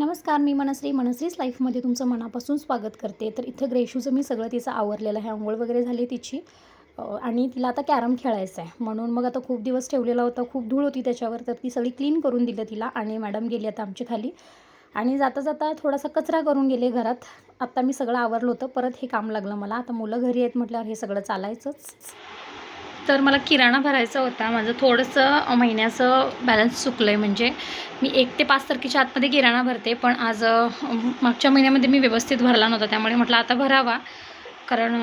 नमस्कार मी मनश्री. मनश्रीच लाईफमध्ये तुमचं मनापासून स्वागत करते. तर इथं ग्रेशूचं मी सगळं तिचं आवरलेलं आहे. आंघोळ वगैरे झाली तिची. आणि तिला आता कॅरम खेळायचं आहे म्हणून मग आता खूप दिवस ठेवलेला होता. खूप धूळ होती त्याच्यावर. तर ती सगळी क्लीन करून दिलं तिला आणि मॅडम गेली आता आमच्या खाली. आणि जाता जाता थोडासा कचरा करून गेले घरात. आत्ता मी सगळं आवरलं होतं. परत हे काम लागलं मला. आता मुलं घरी आहेत म्हटल्यावर हे सगळं चालायचंच. तर मला किराणा भरायचा होता. माझं थोडंसं महिन्याचं बॅलन्स चुकलं आहे म्हणजे मी एक ते पाच तारखेच्या आतमध्ये किराणा भरते. पण आज मागच्या महिन्यामध्ये मी व्यवस्थित भरला नव्हता. त्यामुळे म्हटलं आता भरावा. कारण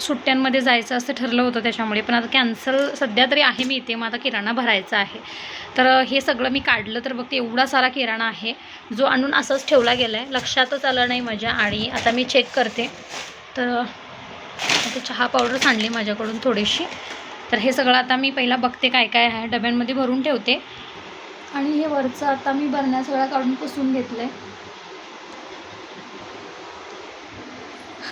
सुट्ट्यांमध्ये जायचं असं ठरलं होतं त्याच्यामुळे. पण आता कॅन्सल सध्या तरी आहे मी इथे. मग आता किराणा भरायचा आहे. तर हे सगळं मी काढलं. तर बघते एवढा सारा किराणा आहे. जो आणून असंच ठेवला गेला आहे लक्षातच आलं नाही माझ्या. आणि आता मी चेक करते. तर आता चहा पावडर सांडली माझ्याकडून थोडीशी. तर हे सगळं आता मी पहिला बघते काय काय आहे. डब्यांमध्ये भरून ठेवते. आणि हे वरचं आता मी भरण्या सगळ्या काढून पुसून घेतलं आहे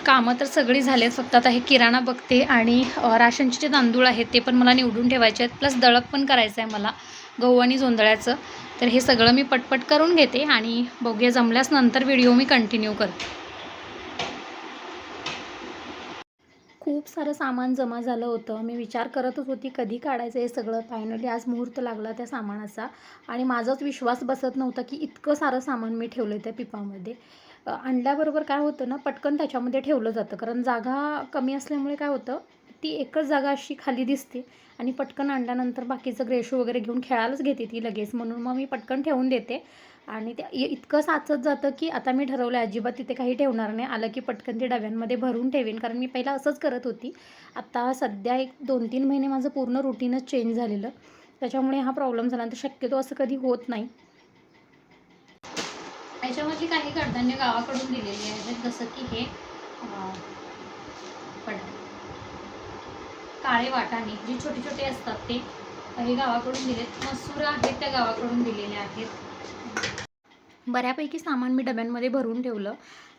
कामं तर सगळी झाली आहेत फक्त आता हे किराणा बघते आणि राशनचे जे तांदूळ आहेत ते पण मला निवडून ठेवायचे आहेत. प्लस दळप पण करायचं आहे मला गहू आणि जोंधळ्याचं. तर हे सगळं मी पटपट करून घेते आणि बघूया जमल्यास नंतर व्हिडिओ मी कंटिन्यू करते. खूप सारं सामान जमा झालं होतं. मी विचार करतच होती कधी काढायचं हे सगळं? फायनली आज मुहूर्त लागला त्या सामानाचा. आणि माझाच विश्वास बसत नव्हता की इतकं सारं सामान मी ठेवलं त्या पिपामध्ये. आणल्याबरोबर काय होतं ना पटकन त्याच्यामध्ये ठेवलं जातं. कारण जागा कमी असल्यामुळे काय होतं ती एकच जागा अशी खाली दिसते आणि पटकन आणल्यानंतर बाकीचं ग्रेशो वगैरे घेऊन खेळायलाच घेते ती लगेच. म्हणून मग मी पटकन ठेवून देते. आणि ते इतकं साचत जातं की आता मी ठरवलं अजिबात तिथे काही ठेवणार नाही. आलं की पटकन ते डब्यांमध्ये भरून ठेवेन. कारण मी पहिला असंच करत होती. आता सध्या एक दोन तीन महिने माझं पूर्ण रुटीनच चेंज झालेलं. त्याच्यामुळे हा प्रॉब्लेम झाला. तर शक्यतो असं कधी होत नाही. याच्यामधली काही कडधान्य गावाकडून दिलेली आहेत. जसं की हे पण काळे वाटाणे जे छोटे छोटे असतात ते हे गावाकडून दिलेत. मसूर आहेत त्या गावाकडून दिलेल्या आहेत. बऱ्यापैकी सामान मी डब्यांमध्ये भरून ठेवलं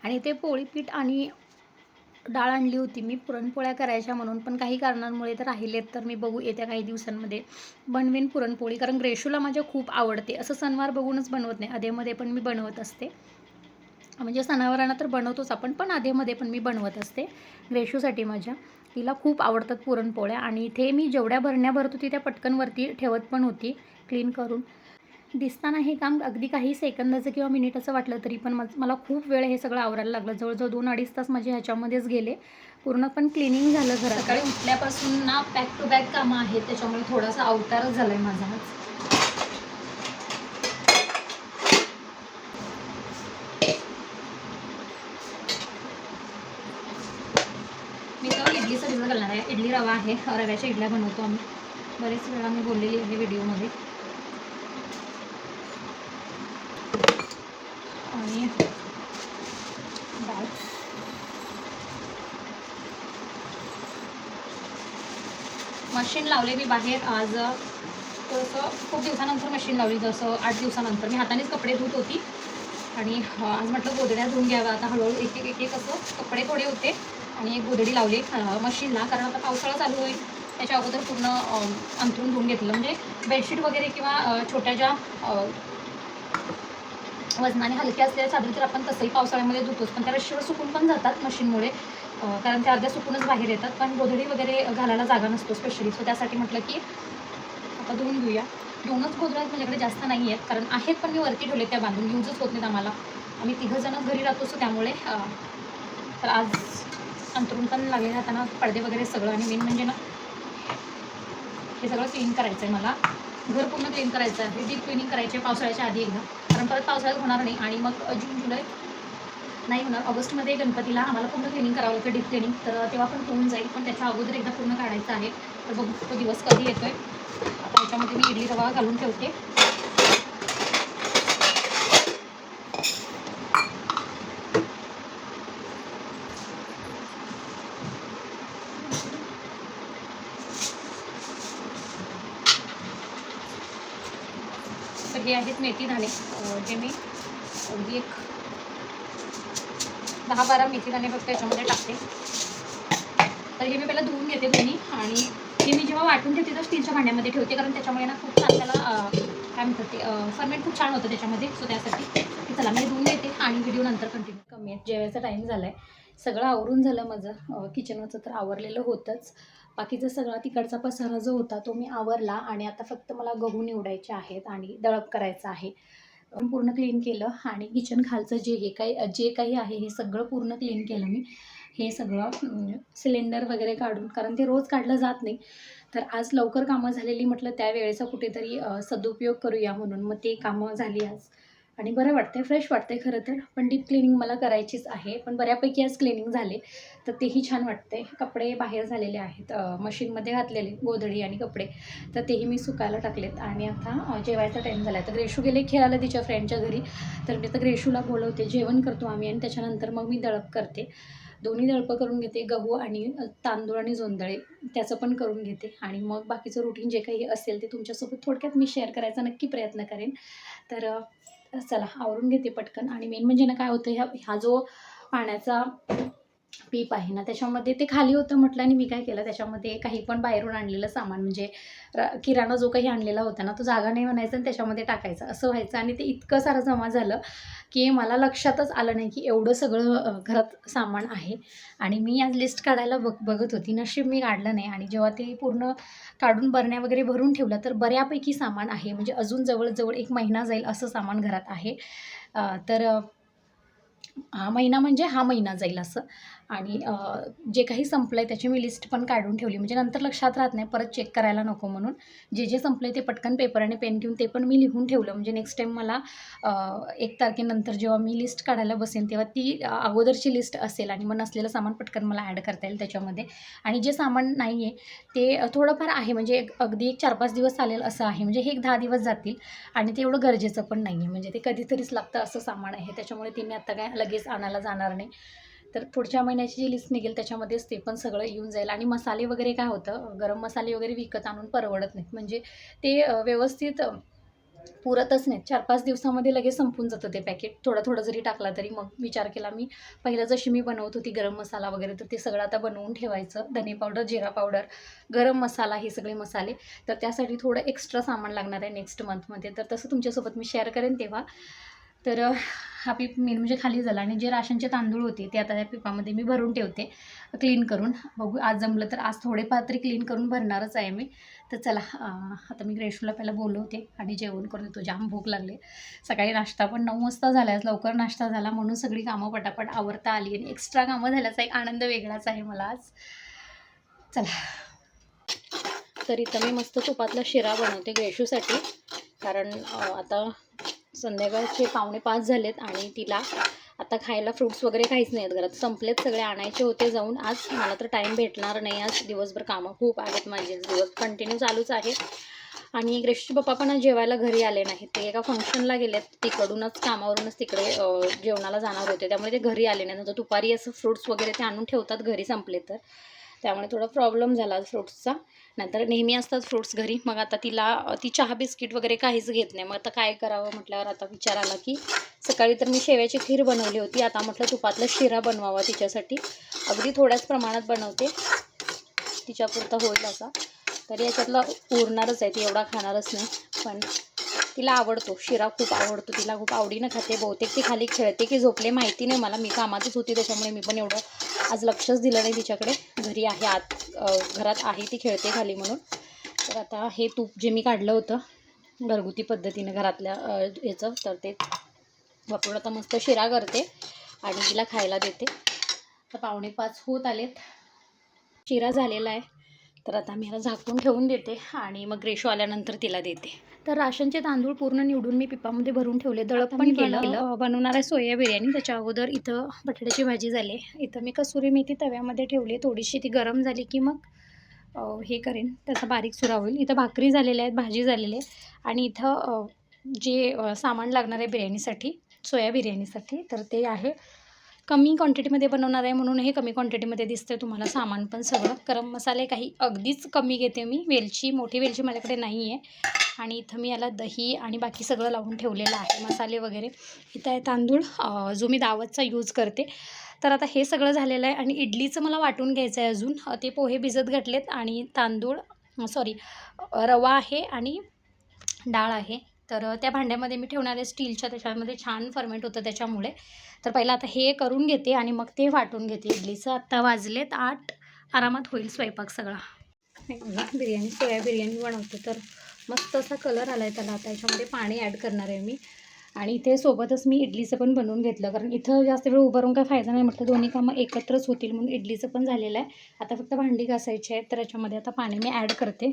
आणि ते पोळी पीठ आणि डाळ आणली होती. मी पुरणपोळ्या करायच्या म्हणून पण काही कारणांमुळे तर राहिलेत तर मी बघू येत्या काही दिवसांमध्ये बनवेन पुरणपोळी कारण ग्रेशूला माझ्या खूप आवडते. असं सणवार बघूनच बनवत नाही. अधेमध्ये पण मी बनवत असते. म्हणजे सणावारांना तर बनवतोच आपण पण अधेमध्ये पण मी बनवत असते ग्रेशूसाठी माझ्या. तिला खूप आवडतात पुरणपोळ्या आणि इथे मी जेवढ्या भरण्या भरत होती त्या पटकनवरती ठेवत पण होती क्लीन करून. दिसताना हे काम अगदी काही सेकंदाचं किंवा मिनिटाचं वाटलं तरी पण मला खूप वेळ हे सगळं आवरायला लागलं. जवळजवळ दोन अडीच तास माझे ह्याच्यामध्येच गेले. पूर्ण पण क्लिनिंग झालं घरात. सकाळी उठल्यापासून ना बॅक टू बॅक कामं आहेत त्याच्यामुळे थोडासा अवतारच झाला आहे माझा. मी तर इडली भिजत घालणार आहे. इडली रवा आहे. रव्याच्या इडल्या बनवतो आम्ही. बरेच वेळा मी बोललेली आहे व्हिडिओमध्ये आणि डाळ मशीन लावले मी बाहेर. आज तसं खूप दिवसानंतर मशीन लावली जसं आठ दिवसानंतर. मी हातानेच कपडे धुत होती. आणि आज म्हटलं गोदड्या धुवून घ्याव्या. आता हळूहळू एक एक एक एक असं कपडे थोडे होते. आणि एक गोदडी लावली मशीनला कारण आता पावसाळा चालू होईल. त्याच्या अगोदर पूर्ण अंथरून धुवून घेतलं. म्हणजे बेडशीट वगैरे किंवा छोट्या ज्या वजनाने हलक्या असलेल्या चादरी तर आपण तसंही पावसाळ्यामध्ये धुतोच. पण त्या रशीवर सुकून पण जातात मशीनमुळे कारण ते अर्ध्या सुकूनच बाहेर येतात पण गोधडी वगैरे घालायला जागा नसतो स्पेशली सो त्यासाठी म्हटलं की आता धुवून घेऊया. दोनच गोधड्या माझ्याकडे जास्त नाही आहेत कारण आहेत पण मी वरती ठेवले त्या बांधून. यूजच होत नाहीत आम्हाला. आम्ही तिघंजणच घरी राहतो सो त्यामुळे तर आज अंतरून पण लागले राहताना पडदे वगैरे सगळं आणि मेन म्हणजे ना हे सगळं क्लीन करायचं आहे मला. घर पूर्ण क्लीन करायचं आहे. डीप क्लिनिंग आहे पावसाळ्याच्या आधी एकदा. कारण परत पावसाळ्यात होणार नाही. आणि मग जून जुलै नाही होणार. ऑगस्टमध्ये गणपतीला आम्हाला पूर्ण क्लिनिंग करावं लागतं डीप क्लिनिंग तर तेव्हा पण होऊन जाईल पण त्याच्या अगोदर एकदा पूर्ण काढायचं आहे. तर बघू तो दिवस कधी येतोय. आता याच्यामध्ये मी इडली रवा घालून ठेवते. तर हे आहेत मेथी दाणे जे मी अगदी एक दहा बारा मेथी दाणे फक्त याच्यामध्ये टाकते. तर हे मी पहिला धुवून घेते दोन्ही आणि हे मी जेव्हा वाटून ठेवते तर स्टीलच्या भांड्यामध्ये ठेवते कारण त्याच्यामुळे ना खूप छान त्याला काय म्हणतात ते फर्मेंट खूप छान होतं त्याच्यामध्ये. सो त्यासाठी की चला मी धुवून घेते आणि व्हिडिओ नंतर कंटिन्यू कमी आहेत जेवायचा टाईम झाला आहे सगळं आवरून झालं माझं. किचनवरचं तर आवरलेलं होतंच. बाकीचा सगळा तिकडचा पसारा जो होता तो मी आवरला आणि आता फक्त मला गहू निवडायचे आहेत आणि दळप करायचं आहे. पूर्ण क्लीन केलं आणि किचन खालचं जे हे काही जे काही आहे हे सगळं पूर्ण क्लीन केलं मी. हे सगळं सिलेंडर वगैरे काढून कारण ते रोज काढलं जात नाही. तर आज लवकर कामं झालेली म्हटलं त्या वेळेचा कुठेतरी सदुपयोग करूया म्हणून. मग ते कामं झाली आज. आणि बरं वाटतंय फ्रेश वाटतंय खरं तर. पण डीप क्लिनिंग मला करायचीच आहे. पण बऱ्यापैकी आज क्लिनिंग झाले तर तेही छान वाटते कपडे बाहेर झालेले आहेत मशीनमध्ये घातलेले गोधडी आणि कपडे. तर तेही मी सुकायला टाकलेत. आणि आता जेवायचा टाईम झाला आहे. तर ग्रेशू गेले खेळायला तिच्या फ्रेंडच्या घरी. तर मी आता ग्रेशूला बोलवते. जेवण करतो आम्ही आणि त्याच्यानंतर मग मी दळप करते. दोन्ही दळपं करून घेते गहू आणि तांदूळ आणि जोंधळे. त्याचं पण करून घेते. आणि मग बाकीचं रुटीन जे काही असेल ते तुमच्यासोबत थोडक्यात मी शेअर करायचा नक्की प्रयत्न करेन. तर चला आवरून घेते पटकन. आणि मेन म्हणजे ना काय होतं ह्या हा जो पाण्याचा पीप आहे ना त्याच्यामध्ये ते खाली होतं म्हटलं आणि मी काय केलं त्याच्यामध्ये काही पण बाहेरून आणलेलं सामान म्हणजे र किराणा जो काही आणलेला होता ना तो जागा नाही म्हणायचा आणि त्याच्यामध्ये टाकायचं. असं व्हायचं आणि ते इतकं सारं जमा झालं की मला लक्षातच आलं नाही की एवढं सगळं घरात सामान आहे. आणि मी आज लिस्ट काढायला बघ बघत होती. नशीब मी काढलं नाही आणि जेव्हा ते पूर्ण काढून बरण्या वगैरे भरून ठेवलं तर बऱ्यापैकी सामान आहे. म्हणजे अजून जवळजवळ एक महिना जाईल असं सामान घरात आहे. तर हा महिना म्हणजे हा महिना जाईल असं. आणि जे काही संपलं आहे त्याची मी लिस्ट पण काढून ठेवली. म्हणजे नंतर लक्षात राहत नाही परत चेक करायला नको म्हणून. जे जे संपलं आहे ते पटकन पेपर आणि पेन घेऊन ते पण मी लिहून ठेवलं. म्हणजे नेक्स्ट टाईम मला एक तारखेनंतर जेव्हा मी लिस्ट काढायला बसेन तेव्हा ती अगोदरची लिस्ट असेल आणि मग नसलेलं सामान पटकन मला ॲड करता येईल त्याच्यामध्ये. आणि जे सामान नाही आहे ते थोडंफार आहे. म्हणजे एक अगदी एक चार पाच दिवस चालेल असं आहे. म्हणजे हे एक दहा दिवस जातील आणि ते एवढं गरजेचं पण नाही आहे म्हणजे ते कधीतरीच लागतं असं सामान आहे. त्याच्यामुळे ते मी आत्ता काय लगेच आणायला जाणार नाही. तर पुढच्या महिन्याची जी लिस्ट निघेल त्याच्यामध्येच ते पण सगळं येऊन जाईल. आणि मसाले वगैरे काय होतं गरम मसाले वगैरे विकत आणून परवडत नाहीत. म्हणजे ते व्यवस्थित पुरतच नाहीत. चार पाच दिवसामध्ये लगेच संपून जातं ते पॅकेट थोडं थोडं जरी टाकला तरी मग विचार केला मी पहिलं जशी मी बनवत होती गरम मसाला वगैरे तर ते सगळं आता बनवून ठेवायचं. धने पावडर जिरा पावडर गरम मसाला हे सगळे मसाले. तर त्यासाठी थोडं एक्स्ट्रा सामान लागणार आहे नेक्स्ट मंथमध्ये तर तसं तुमच्यासोबत मी शेअर करेन तेव्हा. तर हा पीप मेन म्हणजे खाली झाला आणि जे राशनचे तांदूळ होते ते आता त्या पिपामध्ये मी भरून ठेवते क्लीन करून. बघू आज जमलं तर आज थोडेफार तरी क्लीन करून भरणारच आहे मी. तर चला आता मी ग्रेशूला पहिला बोलवते आणि जेवण करून देतो जाम भूक लागले. सकाळी नाश्ता पण नऊ वाजता झाला लवकर नाश्ता झाला म्हणून सगळी कामं पटापट आवरता आली आणि एक्स्ट्रा कामं झाल्याचा एक आनंद वेगळाच आहे मला आज. चला. तर इथं मी मस्त तुपातला शिरा बनवते ग्रेशूसाठी. कारण आता संध्याकाळचे पावणे पाच झालेत आणि तिला आता खायला फ्रूट्स वगैरे काहीच नाही आहेत घरात. संपलेत सगळे आणायचे होते जाऊन. आज मला तर टाईम भेटणार नाही. आज दिवसभर कामं खूप आहेत माझे. दिवस कंटिन्यू चालूच आहे. आणि ग्रेशचे पप्पा पण आज जेवायला घरी आले नाहीत. ते एका फंक्शनला गेलेत. तिकडूनच कामावरूनच तिकडे जेवणाला जाणार होते. त्यामुळे ते घरी आले नाही दुपारी असं फ्रूट्स वगैरे ते आणून ठेवतात. घरी संपले तर. त्यामुळे थोडा प्रॉब्लेम झाला फ्रूट्सचा नंतर नेहमी असतात फ्रूट्स घरी. मग आता तिला ती चहा बिस्किट वगैरे काहीच घेत नाही. मग आता काय करावं म्हटल्यावर आता विचार आला की सकाळी तर मी शेव्याची खीर बनवली होती. आता म्हटलं तुपातला शिरा बनवावा तिच्यासाठी. अगदी थोड्याच प्रमाणात बनवते. तिच्यापुरता होईल असा. तर याच्यातला उरणारच आहे. ती एवढा खाणारच नाही. पण तिला आवडतो. शिरा खूप आवडतो. तिला खूप आवडीनं खाते. बहुतेक ती खाली खेळते की झोपले माहिती नाही मला. मी कामातच होती त्याच्यामुळे मी पण एवढं आज लक्षच दिलं नाही तिच्याकडे. घरी आहे आत घरात आहे ती खेळते खाली म्हणून. तर आता हे तूप जे मी काढलं होतं घरगुती पद्धतीनं घरातल्या याचं तर ते वापरून आता मस्त शिरा करते आणि तिला खायला देते. तर पावणे पाच होत आलेत. शिरा झालेला आहे. तर आता मी ह्याला झाकून ठेवून देते आणि मग रेशो आल्यानंतर तिला देते. तर राशनचे तांदूळ पूर्ण निवडून मी पिपामध्ये भरून ठेवले. दळप पण केलं. बनवणार आहे सोया बिर्याणी. त्याच्या अगोदर इथं बटाट्याची भाजी झाली. इथं मी कसुरी मेथी तव्यामध्ये ठेवली. थोडीशी ती गरम झाली की मग हे करेन. त्याचा बारीक सुरा होईल. इथं भाकरी झालेल्या आहेत भाजी झालेली आहे. आणि इथं जे सामान लागणार आहे बिर्याणीसाठी सोया बिर्याणीसाठी तर ते आहे. कमी क्वांटिटीमध्ये बनवणार आहे म्हणून हे कमी क्वांटिटीमध्ये दिसतं तुम्हाला सामान पण सगळं. गरम मसाले काही अगदीच कमी घेते मी. वेलची मोठी वेलची माझ्याकडे नाही आहे. आणि इथं मी याला दही आणि बाकी सगळं लावून ठेवलेलं आहे मसाले वगैरे. इथं आहे तांदूळ जो मी दावतचा यूज करते. तर आता हे सगळं झालेलं आहे आणि इडलीचं मला वाटून घ्यायचं आहे अजून. ते पोहे भिजत घातलेत आणि तांदूळ सॉरी रवा आहे आणि डाळ आहे. तर त्या भांड्यामध्ये मी ठेवणार आहे स्टीलच्या त्याच्यामध्ये छान फर्मेंट होतं त्याच्यामुळे. तर पहिला आता हे करून घेते आणि मग ते वाटून घेते इडलीचं. आत्ता वाजलेत आठ. आरामात होईल स्वयंपाक सगळा. बिर्याणी सोया बिर्याणी बनवते. तर मस्त असा कलर आला आहे त्याला. आता याच्यामध्ये पाणी ॲड करणार आहे मी. आणि इथे सोबतच मी इडलीचं पण बनवून घेतलं. कारण इथं जास्त वेळ उभं राहून काय फायदा नाही. म्हटलं दोन्ही कामं एकत्रच होतील म्हणून इडलीचं पण झालेलं आहे. आता फक्त भांडी घासायची आहेत. तर याच्यामध्ये आता पाणी मी ॲड करते.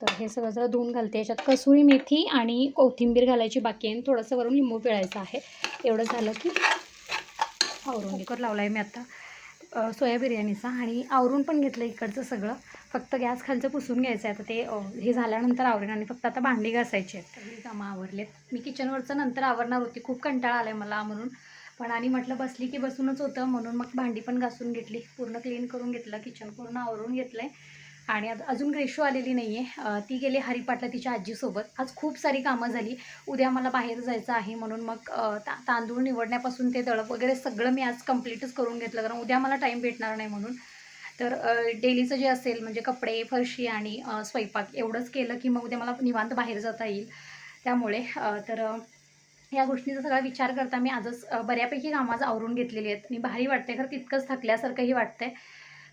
तर हे सगळं जरा धुवून घालते. याच्यात कसुरी मेथी आणि कोथिंबीर घालायची बाकी आहे थोडंसं वरून लिंबू पिळायचं आहे. एवढं झालं की आवरून कुकर लावला आहे मी आता. सोया बिर्याणीचा आणि आवरून पण घेतलं इकडचं सगळं. फक्त गॅस खालचं पुसून घ्यायचं आहे. आता ते हे झाल्यानंतर आवरेन आणि फक्त आता भांडी घासायची आहेत. सगळी कामं आवरलेत. मी किचनवरचं नंतर आवरणार होती. खूप कंटाळा आला आहे मला म्हणून. पण आणि म्हटलं बसली की बसूनच होतं म्हणून मग भांडी पण घासून घेतली. पूर्ण क्लीन करून घेतलं. किचन पूर्ण आवरून घेतलं आहे आणि अजून रेशो आलेली नाही आहे ती गेली हरिपाटला तिच्या आजीसोबत. आज खूप सारी कामं झाली. उद्या मला बाहेर जायचं आहे म्हणून मग ता तांदूळ निवडण्यापासून ते दळप वगैरे सगळं मी आज कम्प्लीटच करून घेतलं. कारण उद्या मला टाईम भेटणार नाही म्हणून. तर डेलीचं जे असेल म्हणजे कपडे फरशी आणि स्वयंपाक एवढंच केलं की मग उद्या मला निवांत बाहेर जाता येईल. त्यामुळे तर या गोष्टीचा सगळा विचार करता मी आजच बऱ्यापैकी कामाज आवरून घेतलेली आहेत. आणि भारी वाटते खरं तितकंच थकल्यासारखंही वाटतंय.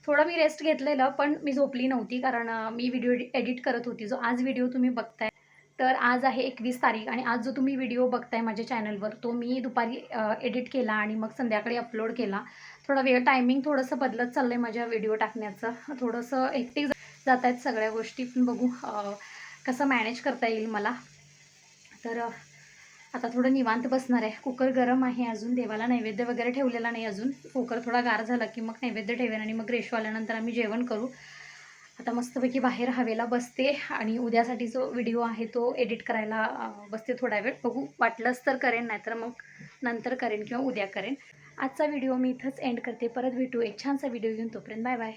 थोडं मी रेस्ट घेतलेलं पण मी झोपली नव्हती कारण मी व्हिडिओ एडिट करत होती. जो आज व्हिडिओ तुम्ही बघताय तर आज आहे एकवीस तारीख आणि आज जो तुम्ही व्हिडिओ बघताय माझ्या चॅनलवर तो मी दुपारी एडिट केला आणि मग संध्याकाळी अपलोड केला. थोडा वेळ टायमिंग थोडंसं बदलत चाललं आहे माझ्या व्हिडिओ टाकण्याचं. थोडंसं एकटिक जात आहेत सगळ्या गोष्टी पण बघू कसं मॅनेज करता येईल मला. तर आता थोडं निवांत बसणार आहे. कुकर गरम आहे अजून. देवाला नैवेद्य वगैरे ठेवलेला नाही अजून. कुकर थोडा गार झाला की मग नैवेद्य ठेवेन आणि मग रेशो आल्यानंतर आम्ही जेवण करू. आता मस्तपैकी बाहेर हवेला बसते आणि उद्यासाठी जो व्हिडिओ आहे तो एडिट करायला बसते थोडा वेळ. बघू वाटलंच तर करेन नाहीतर मग नंतर करेन किंवा उद्या करेन. आजचा व्हिडिओ मी इथंच एंड करते. परत भेटू एक छानसा व्हिडिओ घेऊन तोपर्यंत बाय बाय.